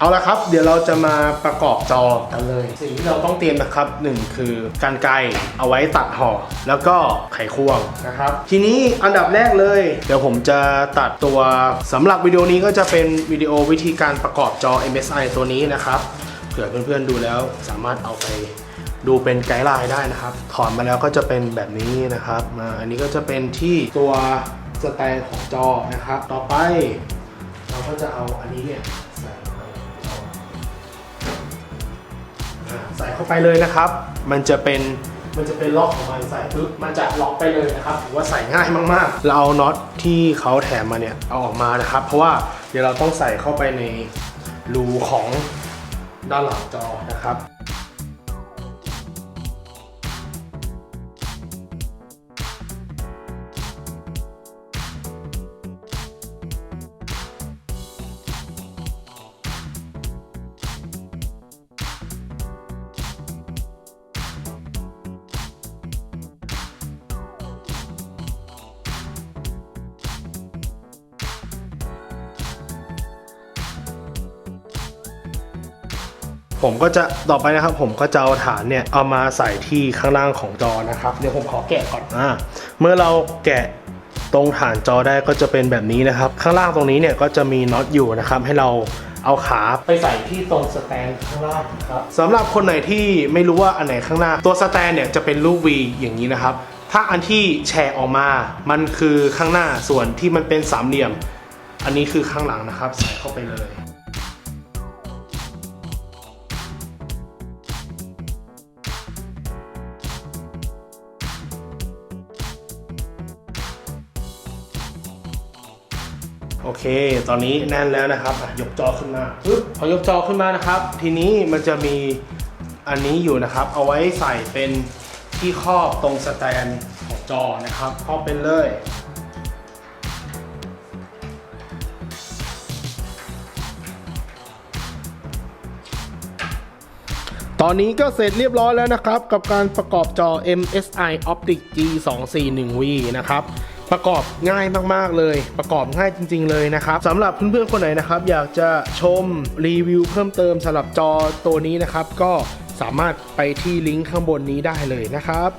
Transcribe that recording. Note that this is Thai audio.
เอาละครับ เดี๋ยวเราจะมาประกอบจอกันเลย สิ่งที่เราต้องเตรียมนะครับหนึ่งคือการไกรเอาไว้ตัดห่อ แล้วก็ไขควงนะครับ ทีนี้อันดับแรกเลย เดี๋ยวผมจะตัดตัวสำหรับวิดีโอนี้ก็จะเป็นวิดีโอวิธีการประกอบจอ MSI ตัวนี้นะครับเผื่อเพื่อนๆดูแล้วสามารถเอาไปดูเป็นไกด์ไลน์ได้นะครับ ถอนมาแล้วก็จะเป็นแบบนี้นะครับมาอันนี้ก็จะเป็นที่ตัวสแตนของจอนะครับ ต่อไป เราก็จะเอาอันนี้เนี่ย ใส่เข้าไปเลยนะครับ มันจะเป็นมันจะเป็นล็อกของมันใส่ปุ๊บมันจะล็อกไปเลยนะครับถือว่าใส่ง่ายมากๆ เราเอาน็อตที่เขาแถมมาเนี่ยเอาออกมานะครับ เพราะว่าเดี๋ยวเราต้องใส่เข้าไปในรูของด้านหลังจอนะครับ ผมก็จะต่อไปนะครับ ผมก็จะเอาฐานเนี่ยเอามาใส่ที่ข้างล่างของจอนะครับ เดี๋ยวผมขอแกะก่อนอ่าเมื่อเราแกะตรงฐานจอได้ก็จะเป็นแบบนี้นะครับ ข้างล่างตรงนี้เนี่ยก็จะมีน็อตอยู่นะครับ ให้เราเอาขาไปใส่ที่ตรงสแตนข้างล่างครับสำหรับคนไหนที่ไม่รู้ว่าอันไหนข้างหน้า ตัวสแตนเนี่ยจะเป็นรูป V อย่างนี้นะครับ ถ้าอันที่แชร์ออกมา มันคือข้างหน้าส่วนที่มันเป็นสามเหลี่ยม อันนี้คือข้างหลังนะครับ ใส่เข้าไปเลย โอเค ตอนนี้แน่นแล้วนะครับยกจอขึ้นมาปึ๊บพอยกจอขึ้นมานะครับ ทีนี้มันจะมีอันนี้อยู่นะครับ เอาไว้ใส่เป็นที่ครอบตรงสแตนของจอนะครับครอบเป็นเลยตอนนี้ก็เสร็จเรียบร้อยแล้วนะครับ กับการประกอบจอ MSI Optic G241V นะครับ ประกอบง่ายมากๆเลย ประกอบง่ายจริง ๆเลยนะครับสำหรับเพื่อนๆคนไหนนะครับอยากจะชมรีวิวเพิ่มเติมสำหรับจอตัวนี้นะครับ ก็สามารถไปที่ลิงก์ข้างบนนี้ได้เลยนะครับ